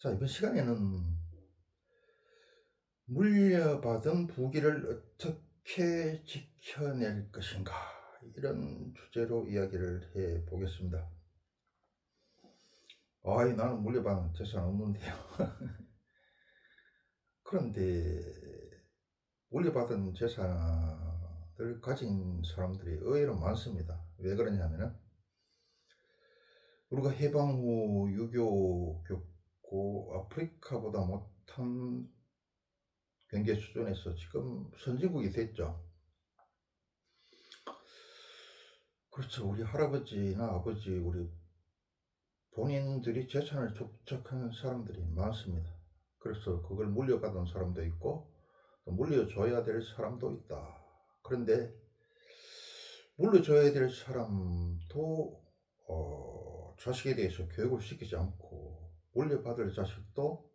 자, 이번 시간에는 물려받은 부귀를 어떻게 지켜낼 것인가 이런 주제로 이야기를 해 보겠습니다. 아이 나는 물려받은 재산 없는데요. 그런데 물려받은 재산을 가진 사람들이 의외로 많습니다. 왜 그러냐면은 우리가 해방 후 유교 겪고 아프리카보다 못한 경제 수준에서 지금 선진국이 됐죠. 그렇죠. 우리 할아버지나 아버지, 우리 본인들이 재산을 축적한 사람들이 많습니다. 그래서 그걸 물려받은 사람도 있고, 또 물려줘야 될 사람도 있다. 그런데, 물려줘야 될 사람도, 어, 자식에 대해서 교육을 시키지 않고, 물려받을 자식도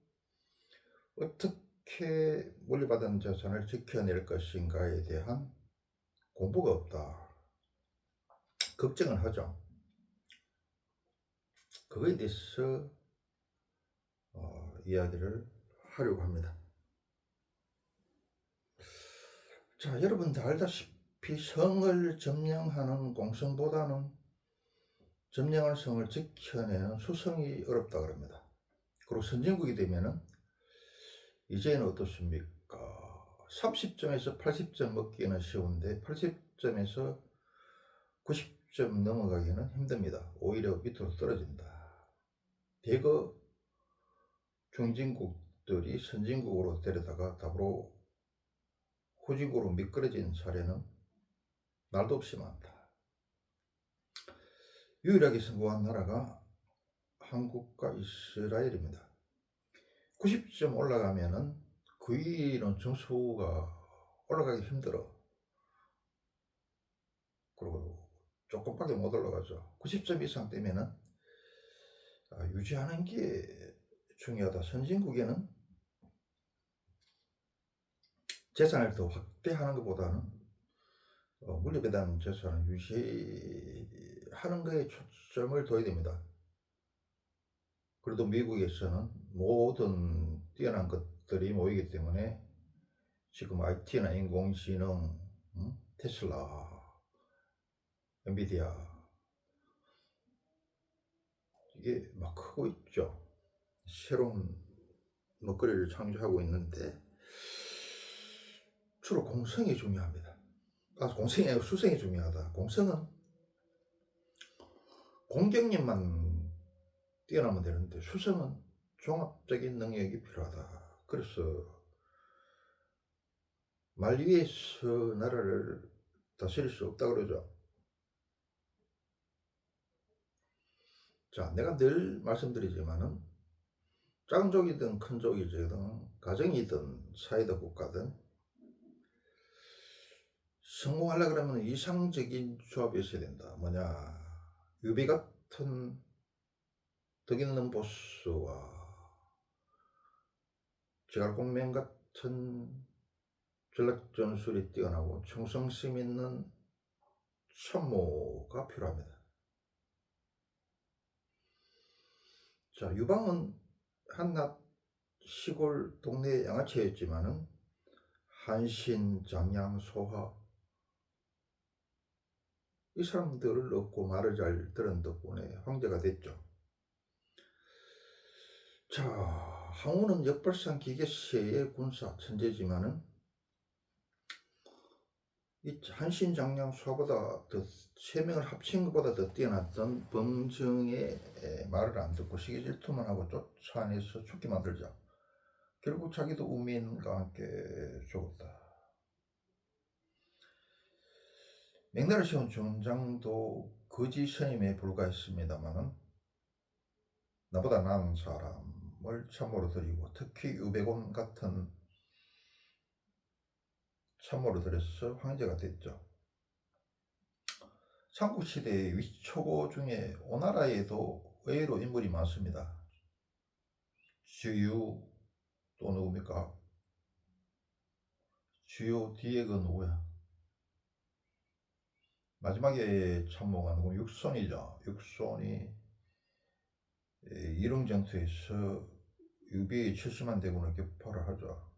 어떻게 물려받은 재산을 지켜낼 것인가에 대한 공부가 없다. 걱정을 하죠. 그거에 대해서 어, 이야기를 하려고 합니다. 자, 여러분들 알다시피 성을 점령하는 공성보다는 점령할 성을 지켜내는 수성이 어렵다 그럽니다. 그리고 선진국이 되면은 이제는 어떻습니까? 30점에서 80점 먹기는 쉬운데 80점에서 90점 넘어가기는 힘듭니다. 오히려 밑으로 떨어진다. 대거 중진국들이 선진국으로 데려다가 답으로 후진국으로 미끄러진 사례는 날도 없이 많다. 유일하게 성공한 나라가 한국과 이스라엘입니다. 90점 올라가면은 그 위는 점수가 올라가기 힘들어. 그리고 조금밖에 못 올라가죠. 90점 이상 되면은 아, 유지하는 게 중요하다. 선진국에는 재산을 더 확대하는 것보다는 어, 물려배당 재산을 유지하는 것에 초점을 둬야 됩니다. 그래도 미국에서는 모든 뛰어난 것들이 모이기 때문에 지금 IT나 인공지능, 음? 테슬라, 엔비디아 이게 막 크고 있죠. 새로운 먹거리를 창조하고 있는데 주로 공성이 중요합니다. 아, 공성이 아니고 수성이 중요하다. 공성은 공격력만 뛰어나면 되는데 수성은 종합적인 능력이 필요하다. 그래서 말 위에서 나라를 다스릴 수 없다 그러죠. 자, 내가 늘 말씀드리지만은 작은 족이든 큰 족이든 가정이든 사회든 국가든 성공하려 그러면 이상적인 조합이 있어야 된다. 뭐냐, 유비 같은 덕 있는 보스와 제갈공명 같은 전략 전술이 뛰어나고 충성심 있는 참모가 필요합니다. 자, 유방은 한낱 시골 동네 양아치였지만은 한신, 장양, 소화 이 사람들을 얻고 말을 잘 들은 덕분에 황제가 됐죠. 자, 항우는 역발상 기계세의 군사 천재지만은 이 한신 장량 수보다 더 세 명을 합친 것보다 더 뛰어났던 범정의 말을 안 듣고 시기 질투만 하고 쫓아내서 죽게 만들자. 결국 자기도 우민과 함께 죽었다. 맥나를 세운 중장도 거지 선임에 불과했습니다만은 나보다 나은 사람 을 참모로 드리고 특히 유배곤 같은 참모로 들여서 황제가 됐죠. 삼국시대의 위초고 중에 오나라에도 의외로 인물이 많습니다. 주유 또 누굽니까? 주요 뒤에 그 누구야? 마지막에 참모가 누구 육손이죠. 육손이 이릉전투에서 유비의 70만 대군을 격파를 하죠.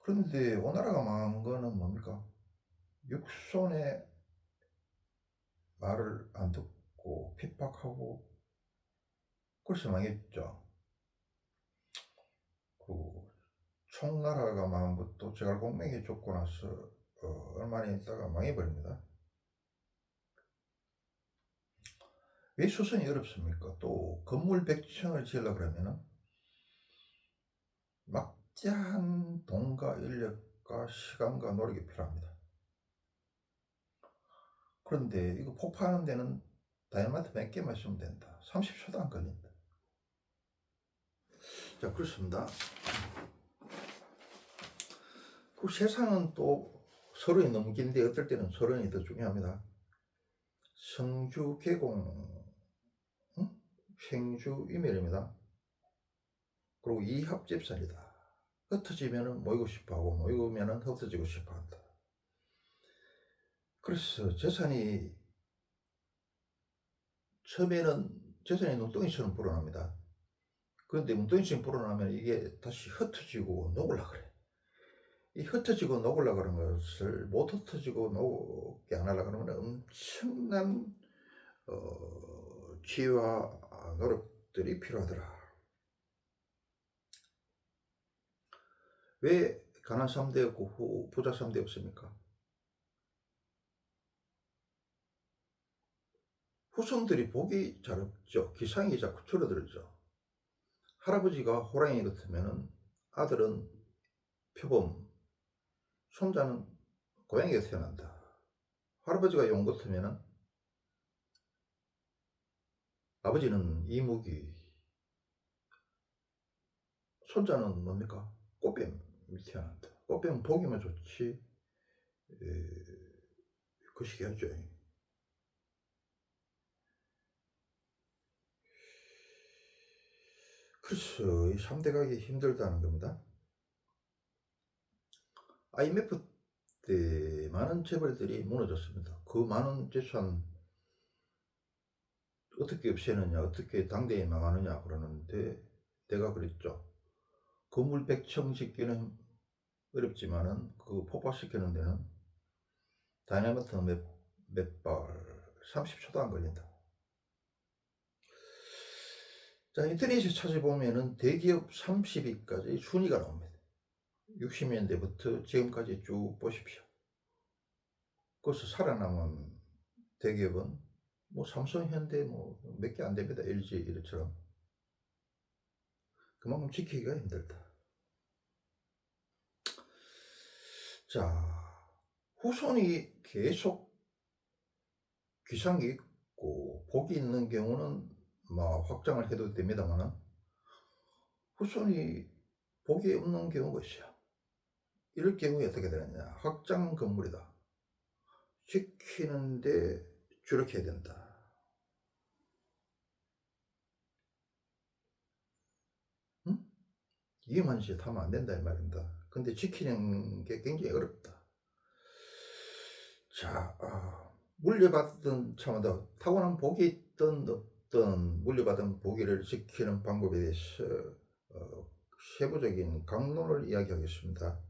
그런데 오나라가 망한 거는 뭡니까? 육손의 말을 안 듣고 핍박하고 그래서 망했죠. 그 총나라가 망한 것도 제갈 공명이 죽고 나서 어, 얼마 있다가 망해버립니다. 왜 수선이 어렵습니까? 또 건물 100층을 지으려 그러면은 막대한 돈과 인력과 시간과 노력이 필요합니다. 그런데 이거 폭파하는 데는 다이아마트 몇 개만 쓰면 된다. 30초도 안 걸린다. 자, 그렇습니다. 그 세상은 또 서론이 너무 긴데 어떨 때는 서론이 더 중요합니다. 성주 개공 응? 생주 이멸입니다. 그리고 이합집산이다. 흩어지면은 모이고 싶어하고 모이면은 흩어지고 싶어한다. 그래서 재산이 처음에는 재산이 눈덩이처럼 불어납니다. 그런데 눈덩이처럼 불어나면 이게 다시 흩어지고 녹으려 그래. 이 흩어지고 녹으려 그런 것을 못 흩어지고 녹게 안 하려 그러면 엄청난 어, 지혜와 노력들이 필요하더라. 왜 가난 3대였고 후 부자 3대였습니까? 후손들이 복이 잘 없죠. 기상이 자꾸 줄어들죠. 할아버지가 호랑이 같으면 아들은 표범, 손자는 고양이가 태어난다. 할아버지가 용 같으면 아버지는 이무기, 손자는 뭡니까? 꽃뱀 이 태어난다. 꽃뱀은 복이면 좋지, 에, 그 시기하죠. 그렇죠. 이 3대 가기 힘들다는 겁니다. IMF 때 많은 재벌들이 무너졌습니다. 그 많은 재산 어떻게 없애느냐, 어떻게 당대에 망하느냐 그러는데 내가 그랬죠. 건물 100층 짓기는 어렵지만은 그 폭파시키는 데는 다이나마트 몇, 몇 발, 30초도 안 걸린다. 자, 인터넷에 찾아보면은 대기업 30위까지 순위가 나옵니다. 60년대부터 지금까지 쭉 보십시오. 거기서 살아남은 대기업은 뭐 삼성, 현대 뭐 몇 개 안 됩니다. LG 이렇처럼. 그만큼 지키기가 힘들다. 자, 후손이 계속 귀상이 있고 복이 있는 경우는 뭐 확장을 해도 됩니다만은 후손이 복이 없는 경우가 있어요. 이럴 경우에 어떻게 되느냐. 확장 건물이다. 지키는데 주력해야 된다. 응? 이게만 짓 하면 안 된다 이 말입니다. 근데 지키는 게 굉장히 어렵다. 자, 아, 물려받던 참다 타고난 복이 있던 없던 물려받은 복위를 지키는 방법에 대해서 어, 세부적인 강론을 이야기하겠습니다.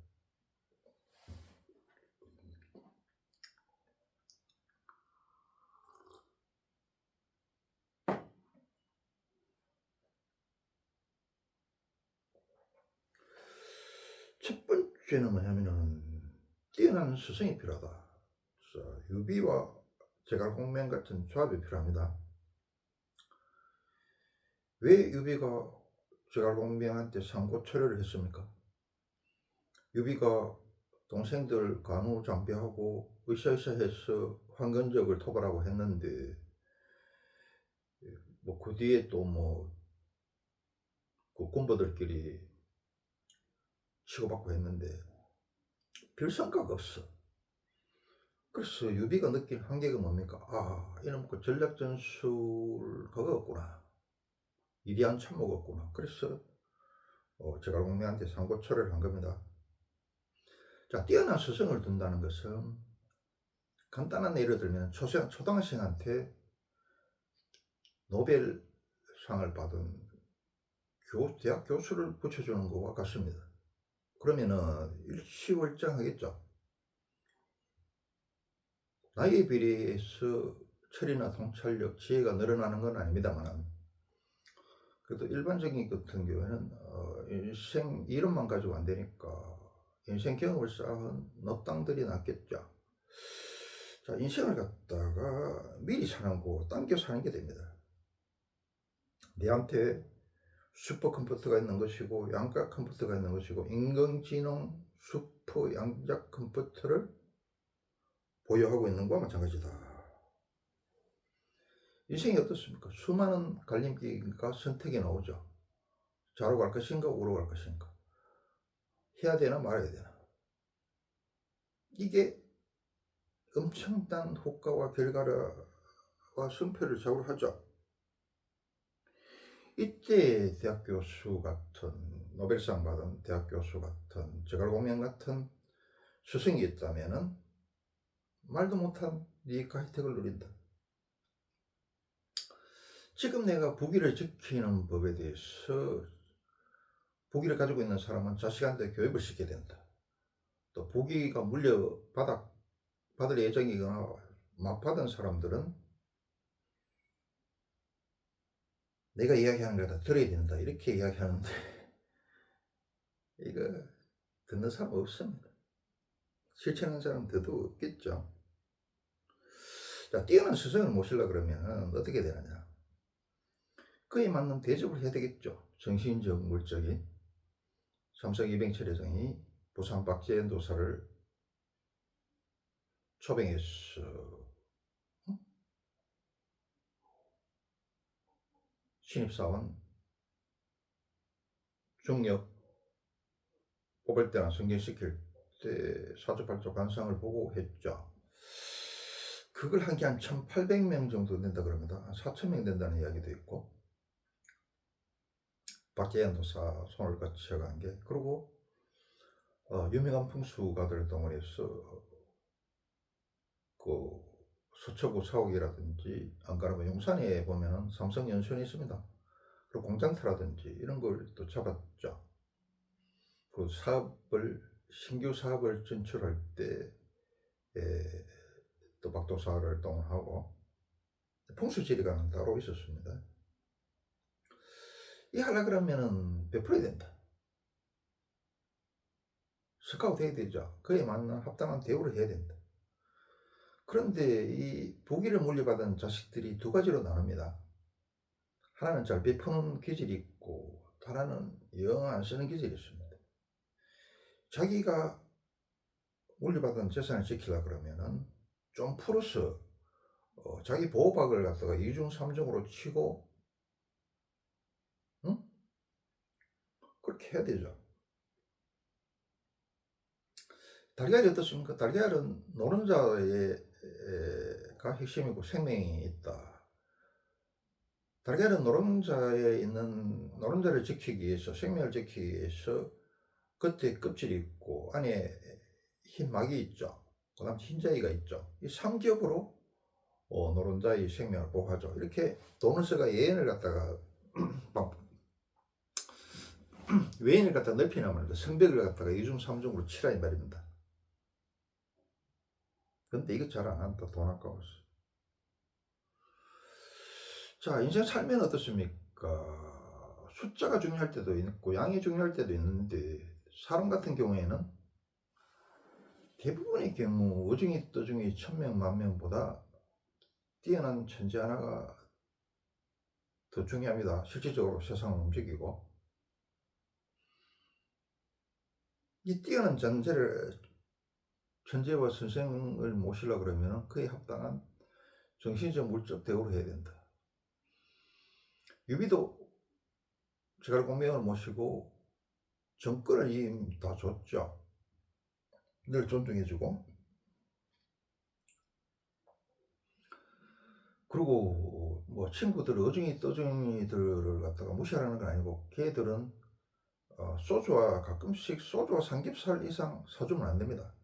첫 번째는 뭐냐면은 뛰어난 스승이 필요하다. 자, 유비와 제갈공명 같은 조합이 필요합니다. 왜 유비가 제갈공명한테 상고 철회를 했습니까? 유비가 동생들 간호 장비하고 으쌰으쌰해서 황건적을 토벌하고 했는데 뭐 그 뒤에 또뭐 그 군부들끼리 치고받고 했는데 별 성과가 없어. 그래서 유비가 느낀 한계가 뭡니까? 아, 이놈 그 전략 전술 그거 없구나. 이리한 참모가 없구나. 그래서 어, 제가 공명한테 상고 철회를 한 겁니다. 자, 뛰어난 스승을 둔다는 것은 간단한 예를 들면 초생, 초등학생한테 노벨상을 받은 교, 대학 교수를 붙여주는 것과 같습니다. 그러면은 일치월장 하겠죠. 나이에 비례해서 철이나 통찰력, 지혜가 늘어나는 건 아닙니다만 그래도 일반적인 같은 경우에는 어, 인생 이름만 가지고 안 되니까 인생 경험을 쌓은 넙땅들이 낫겠죠. 자, 인생을 갖다가 미리 사는 거 당겨 사는 게 됩니다. 내한테 슈퍼컴퓨터가 있는 것이고 양자 컴퓨터가 있는 것이고 인공지능 슈퍼 양자 컴퓨터를 보유하고 있는 것과 마찬가지다. 인생이 어떻습니까? 수많은 갈림길과 선택이 나오죠. 좌로 갈 것인가, 우로 갈 것인가. 해야 되나 말아야 되나. 이게 엄청난 효과와 결과와 승패를 좌우하죠. 이때 대학 교수 같은 노벨상 받은 대학 교수 같은 제갈공명 같은 스승이 있다면은 말도 못한 이익과 혜택을 누린다. 지금 내가 부기를 지키는 법에 대해서 부기를 가지고 있는 사람은 자식한테 교육을 시켜야 된다. 또 부기가 물려 받아 받을 예정이거나 막 받은 사람들은 내가 이야기하는 거다 들어야 된다 이렇게 이야기하는데 이거 듣는 사람 없습니다. 실천하는 사람 더도 없겠죠. 자 뛰어난 스승을 모시려 그러면 어떻게 되느냐? 그에 맞는 대접을 해야 되겠죠. 정신적, 물적인 삼성 이병철 회장이 부산 박재현 도사를 초빙했어. 신입사원 중력 뽑을 때나 승진시킬 때 사주팔조 관상을 보고 했죠. 그걸 한 게 한 1,800명 정도 된다 그럽니다. 한 4,000명 된다는 이야기도 있고. 박재현 도사 손을 거쳐간 게 그리고 어, 유명한 풍수가들 동원해서 그 서초구 사옥이라든지 안 가면 용산에 보면은 삼성 연수원이 있습니다. 그리고 공장터라든지 이런 걸 또 잡았죠. 그 사업을 신규 사업을 진출할 때또 박도사를 동원하고 풍수지리가는 따로 있었습니다. 이 하려 그러면은 베풀어야 된다. 스카우트 해야 되죠. 그에 맞는 합당한 대우를 해야 된다. 그런데 이 보기를 물려받은 자식들이 두 가지로 나눕니다. 하나는 잘 베푸는 기질이 있고 하나는 영 안 쓰는 기질이 있습니다. 자기가 물려받은 재산을 지키려 그러면은 좀 풀어서 어, 자기 보호박을 갖다가 이중 삼중으로 치고 응? 그렇게 해야 되죠. 달걀이 어떻습니까? 달걀은 노른자 가 핵심이고 생명이 있다. 달걀은 노른자에 있는 노른자를 지키기 위해서 생명을 지키기 위해서 겉에 껍질이 있고 안에 흰 막이 있죠. 그 다음 흰자위가 있죠. 이 삼겹으로 어, 노른자의 생명을 보호하죠. 이렇게 도너스가 예언을 갖다가 외인을 갖다 넓히나면 성벽을 갖다가 이중 삼중으로 치라 이 말입니다. 근데 이거 잘 안 한다. 돈 아까워서. 자, 인생 살면 어떻습니까? 숫자가 중요할 때도 있고, 양이 중요할 때도 있는데, 사람 같은 경우에는 대부분의 경우, 어중이 떠중이 천명, 만명보다 뛰어난 천재 하나가 더 중요합니다. 실질적으로 세상을 움직이고. 이 뛰어난 전제를 천재와 선생을 모시려 그러면 그에 합당한 정신적 물적 대우를 해야 된다. 유비도 제가 공명을 모시고 정권을 이미 다 줬죠. 늘 존중해주고. 그리고 뭐 친구들 어중이 떠중이들을 갖다가 무시하는 건 아니고 걔들은 어, 소주와 가끔씩 소주와 삼겹살 이상 사주면 안 됩니다.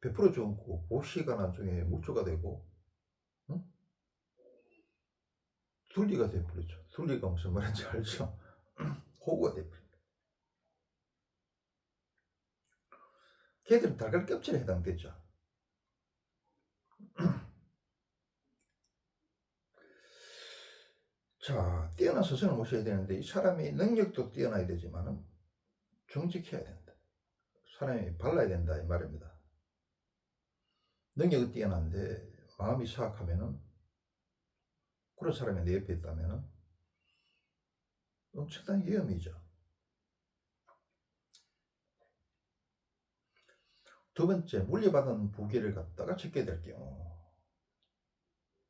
베풀어 주고 보시가 나중에 무주가 되고 응? 둘리가 돼버리죠. 둘리가 무슨 말인지 알죠? 호구가 돼버립니다. 걔들은 달걀 껍질에 해당되죠. 자, 뛰어난 스승을 모셔야 되는데 이 사람이 능력도 뛰어나야 되지만은 정직해야 된다. 사람이 발라야 된다 이 말입니다. 능력은 뛰어난데 마음이 사악하면은 그런 사람이 내 옆에 있다면은 엄청난 위험이죠. 두 번째, 물려받은 부귀를 갖다가 찾게 될 경우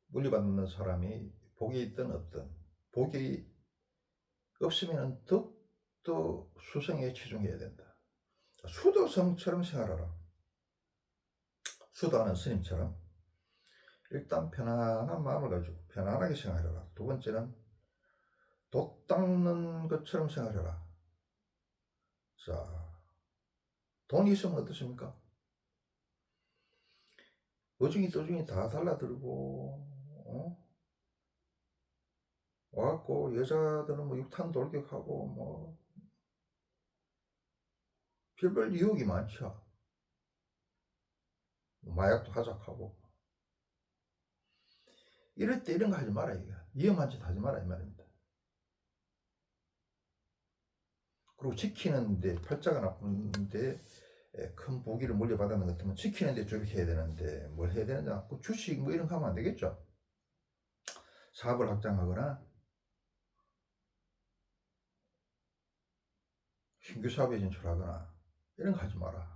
물려받는 사람이 복이 있든 없든 복이 없으면 더욱더 수성에 치중해야 된다. 수도성처럼 생활하라. 수도하는 스님처럼 일단 편안한 마음을 가지고 편안하게 생활해라. 두 번째는 돛 닦는 것처럼 생활해라. 자, 돈이 있으면 어떻습니까? 어중이 떠중이 다 달라들고, 어? 와갖고 여자들은 뭐 육탄 돌격하고 뭐 별별 유혹이 많죠. 마약도 하작하고 이럴 때 이런 거 하지 마라 이게 위험한 짓 하지 마라 이 말입니다. 그리고 지키는데 팔자가 나쁜데 에, 큰 부기를 물려받았는 것 같으면 지키는데 주력해야 되는데 뭘 해야 되느냐 그 주식 뭐 이런 거 하면 안 되겠죠. 사업을 확장하거나 신규 사업에 진출하거나 이런 거 하지 마라.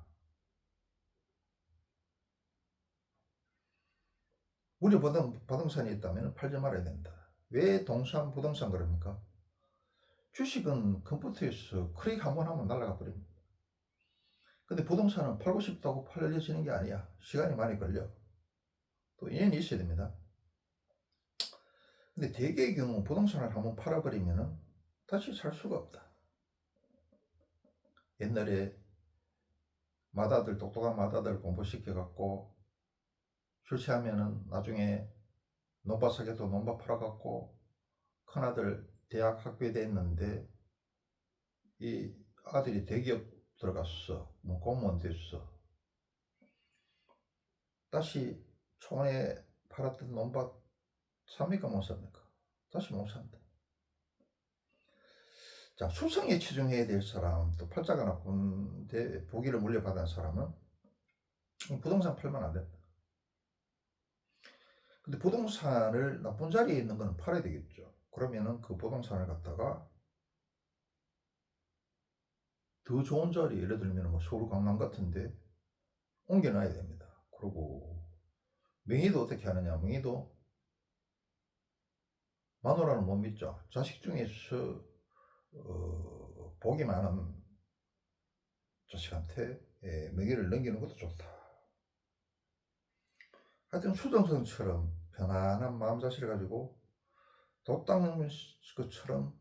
우리 부동, 부동산이 있다면 팔지 말아야 된다. 왜 동산, 부동산 그럽니까? 주식은 컴퓨터에서 클릭 한 번 하면 날아가 버립니다. 근데 부동산은 팔고 싶다고 팔려지는 게 아니야. 시간이 많이 걸려. 또 인연이 있어야 됩니다. 근데 대개의 경우 부동산을 한번 팔아버리면 다시 살 수가 없다. 옛날에 마다들 똑똑한 마다들 공부시켜갖고 출세하면은 나중에 논밭 사게도 논밭 팔아갖고 큰아들 대학 학교에 됐는데 이 아들이 대기업 들어갔어. 뭐 공무원 됐어. 다시 초반에 팔았던 논밭 삽니까? 못 삽니까? 다시 못 산다. 자, 수성에 치중해야 될 사람, 또 팔자가 나쁜데 보기를 물려받은 사람은 부동산 팔면 안 된다. 근데 부동산을 나쁜 자리에 있는 거는 팔아야 되겠죠. 그러면은 그 부동산을 갖다가 더 좋은 자리, 예를 들면 뭐 서울 강남 같은데 옮겨놔야 됩니다. 그리고 명의도 어떻게 하느냐, 명의도 마누라는 못 믿죠. 자식 중에서 어, 복이 많은 자식한테 예, 명예를 넘기는 것도 좋다. 하여튼 수정성처럼 편안한 마음 자세를 가지고 돛 닦는 것처럼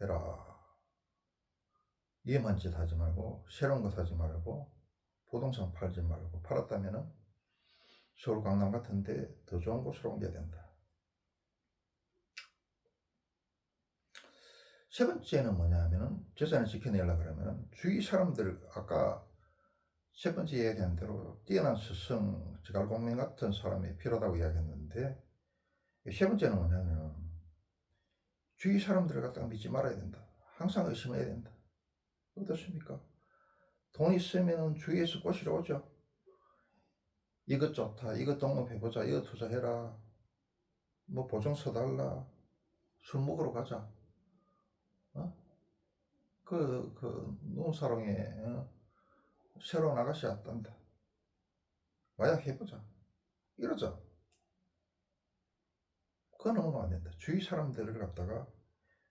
해라. 위험한 짓 하지 말고 새로운 것 하지 말고 부동산 팔지 말고 팔았다면은 서울 강남 같은데 더 좋은 곳으로 옮겨야 된다. 세 번째는 뭐냐면은 재산을 지켜내려 그러면은 주위 사람들 아까 세 번째 이야기한 대로 뛰어난 스승, 지갈공명 같은 사람이 필요하다고 이야기했는데 세 번째는 뭐냐면은 주위 사람들을 갖다가 믿지 말아야 된다. 항상 의심해야 된다. 어떻습니까? 돈 있으면 주위에서 꼬시러 오죠. 이것 좋다. 이것 동업해보자. 이거 투자해라. 뭐 보증 서 달라. 술 먹으러 가자. 어? 그, 그, 농사롱에, 어? 새로운 아가씨 왔단다. 마약 해보자. 이러죠. 그거 넘어가면 안 된다. 주위 사람들을 갖다가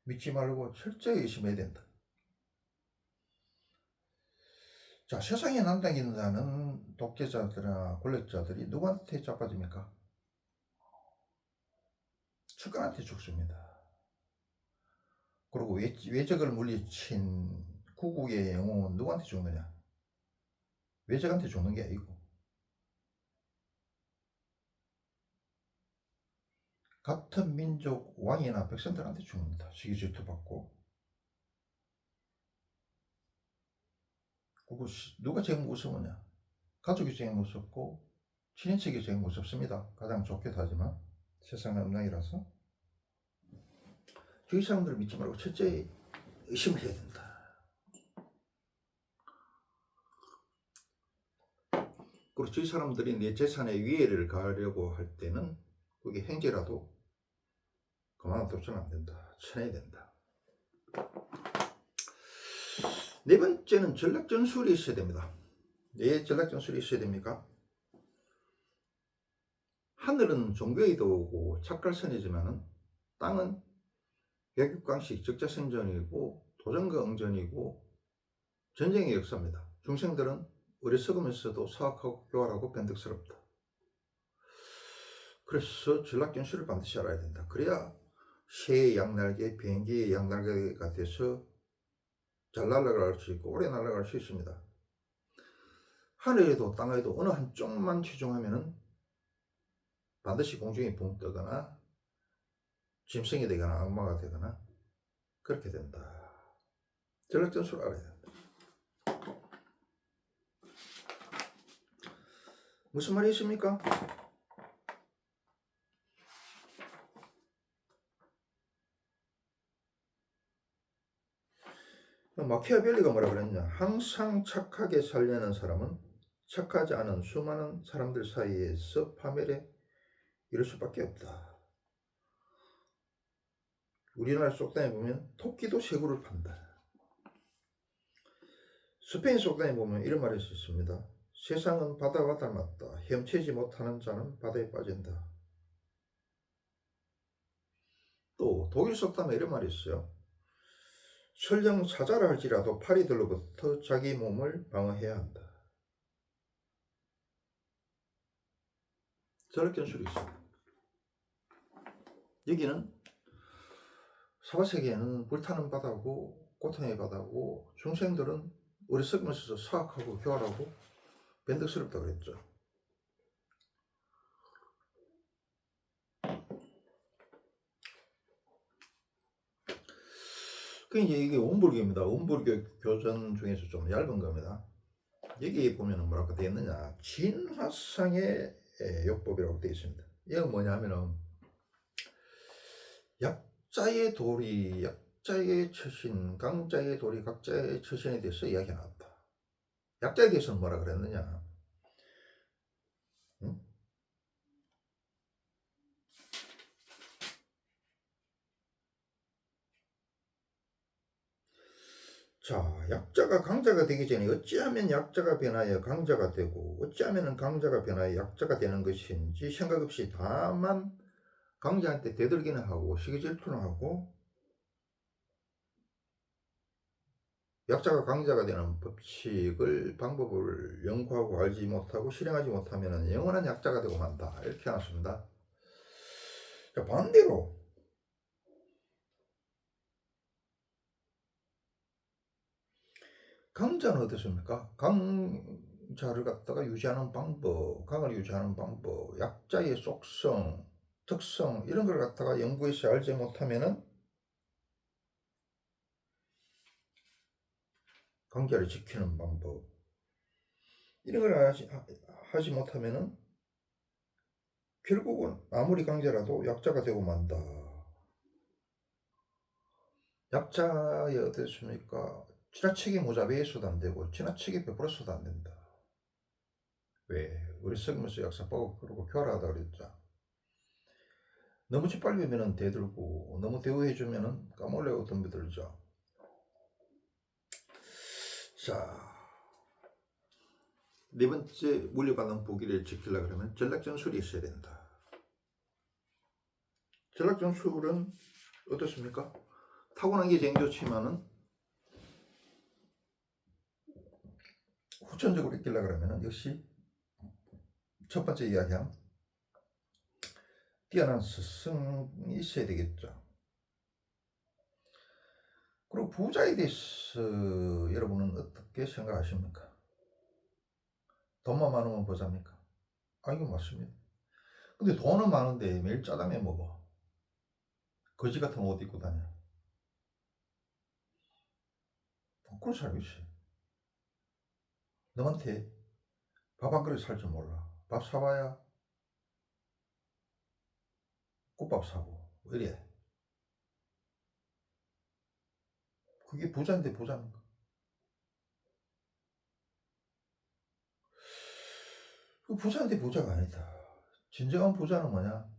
믿지 말고 철저히 의심해야 된다. 자, 세상에 난다긴다는 독재자들이나 권력자들이 누구한테 자빠집니까? 측근한테 죽습니다. 그리고 외, 외적을 물리친 구국의 영웅은 누구한테 죽느냐? 외적한테 죽는 게 아니고 같은 민족 왕이나 백성들한테 죽는다. 시기 질투 받고. 그거 시- 누가 제일 무서우냐? 가족이 제일 무섭고 친인척이 제일 무섭습니다. 가장 좋게 하지만 세상의 음락이라서 주위 사람들을 믿지 말고 첫째 의심을 해야 된다. 그리고 주위 사람들이 내 재산에 위해를 가하려고 할 때는 그게 행제라도 그만한 둬서는 안 된다. 쳐내야 된다. 네 번째는 전략 전술이 있어야 됩니다. 왜 전략 전술이 있어야 됩니까? 하늘은 종교의 도고 착갈선이지만은 땅은 백육강식 적자생전이고 도전과 응전이고 전쟁의 역사입니다. 중생들은 어리석으면서도 사악하고 교활하고 변덕스럽다. 그래서 전략전술을 반드시 알아야 된다. 그래야 새의 양날개, 비행기의 양날개가 돼서 잘 날아갈 수 있고 오래 날아갈 수 있습니다. 하늘에도 땅에도 어느 한쪽만 치중하면은 반드시 공중에 붕 뜨거나 짐승이 되거나 악마가 되거나 그렇게 된다. 전략전술을 알아야 된다. 무슨 말이 있습니까? 마키아벨리가 뭐라 그랬냐? 항상 착하게 살려는 사람은 착하지 않은 수많은 사람들 사이에서 파멸에 이를 수밖에 없다. 우리나라 속담에 보면 토끼도 새구를 판다. 스페인 속담에 보면 이런 말이 있습니다. 세상은 바다와 닮았다. 헤엄치지 못하는 자는 바다에 빠진다. 또 독일 속담에 이런 말이 있어요. 설령 사자라 할지라도 파리들로부터 자기 몸을 방어해야 한다. 전력견술이 있습니다. 여기는 사바세계에는 불타는 바다고 고통의 바다고 중생들은 어리석으면서 사악하고 교활하고 변덕스럽다 그랬죠. 그 이제 이게 원불교입니다. 원불교 교전 중에서 좀 얇은 겁니다. 여기 보면은 뭐라고 되어 있느냐 진화상의 예, 요법이라고 되어 있습니다. 이건 뭐냐면은 약자의 도리, 약자의 처신, 강자의 도리, 각자의 처신에 대해서 이야기가 나왔다. 약자에 대해서는 뭐라 그랬느냐? 응? 자, 약자가 강자가 되기 전에 어찌하면 약자가 변하여 강자가 되고 어찌하면 강자가 변하여 약자가 되는 것인지 생각 없이 다만 강자한테 대들기는 하고 시기질투는 하고 약자가 강자가 되는 법칙을 방법을 연구하고 알지 못하고 실행하지 못하면 영원한 약자가 되고 만다 이렇게 해놨습니다. 자, 반대로 강자는 어떻습니까? 강자를 갖다가 유지하는 방법, 강을 유지하는 방법, 약자의 속성, 특성 이런 걸 갖다가 연구해서 알지 못하면은 강자를 지키는 방법 이런 걸 하지, 하지 못하면은 결국은 아무리 강자라도 약자가 되고 만다. 약자의 어떻습니까? 지나치게 모자베해서도 안 되고 지나치게 베풀어서도 안 된다. 왜? 우리 성면서 약사 보고 그러고 교활하다 그랬죠. 너무 짓밟으면 대들고 너무 대우해주면 까몰래고 덤벼들죠. 자, 네 번째 물려받는 보기를 지키려 그러면 전략전술이 있어야 된다. 전략전술은 어떻습니까? 타고난 게 제일 좋지만은 후천적으로 있길라 그러면은 역시 첫 번째 이야기한 뛰어난 스승이 있어야 되겠죠. 그리고 부자에 대해서 여러분은 어떻게 생각하십니까? 돈만 많으면 부자입니까? 아, 이거 맞습니다. 근데 돈은 많은데 매일 짜장면 먹어. 거지 같은 옷 입고 다녀. 부끄러 살고 있어. 너한테 밥 한 그릇 살 줄 몰라. 밥 사봐야 꽃밥 사고. 왜 이래? 그게 부자인데 부자인가? 그 부자인데 부자가 아니다. 진정한 부자는 뭐냐?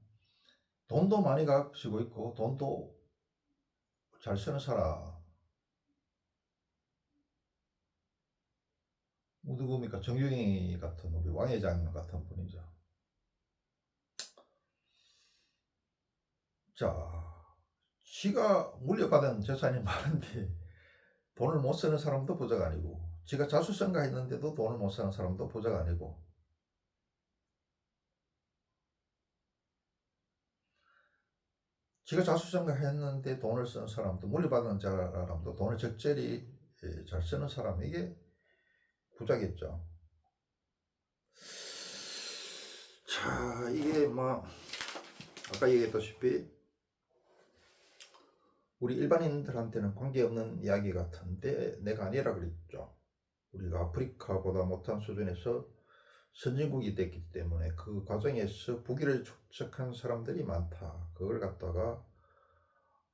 돈도 많이 가지고 있고 돈도 잘 쓰는 사람. 누굽니까? 정경희 같은 우리 왕회장 같은 분이죠. 자, 지가 물려받은 재산이 많은데 돈을 못 쓰는 사람도 부자가 아니고 지가 자수성가 했는데도 돈을 못 쓰는 사람도 부자가 아니고 지가 자수성가 했는데 돈을 쓰는 사람도 물려받은 사람도 돈을 적절히 예, 잘 쓰는 사람 이게 부자겠죠. 자, 이게 뭐 아까 얘기했다시피 우리 일반인들한테는 관계없는 이야기 같은데 내가 아니라 그랬죠. 우리가 아프리카보다 못한 수준에서 선진국이 됐기 때문에 그 과정에서 부귀를 축적한 사람들이 많다. 그걸 갖다가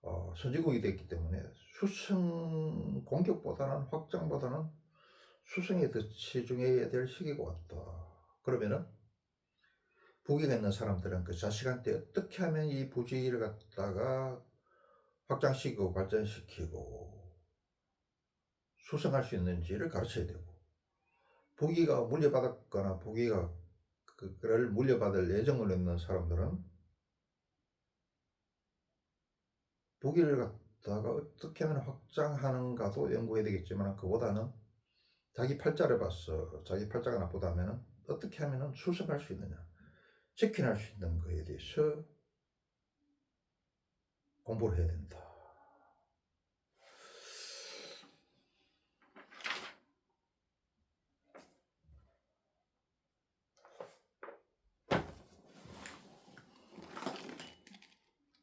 어, 선진국이 됐기 때문에 수성 공격보다는 확장보다는 수성에 더 치중해야 될 시기가 왔다. 그러면은 부귀가 있는 사람들은 그 자식한테 어떻게 하면 이 부지를 갖다가 확장시키고 발전시키고 수성할 수 있는지를 가르쳐야 되고 부귀가 물려받았거나 부귀가 그를 물려받을 예정을 있는 사람들은 부귀를 갖다가 어떻게 하면 확장하는가도 연구해야 되겠지만 그보다는 자기 팔자를 봤어 자기 팔자가 나쁘다면 어떻게 하면 수성할 수 있느냐 직행할 수 있는 거에 대해서 공부를 해야 된다.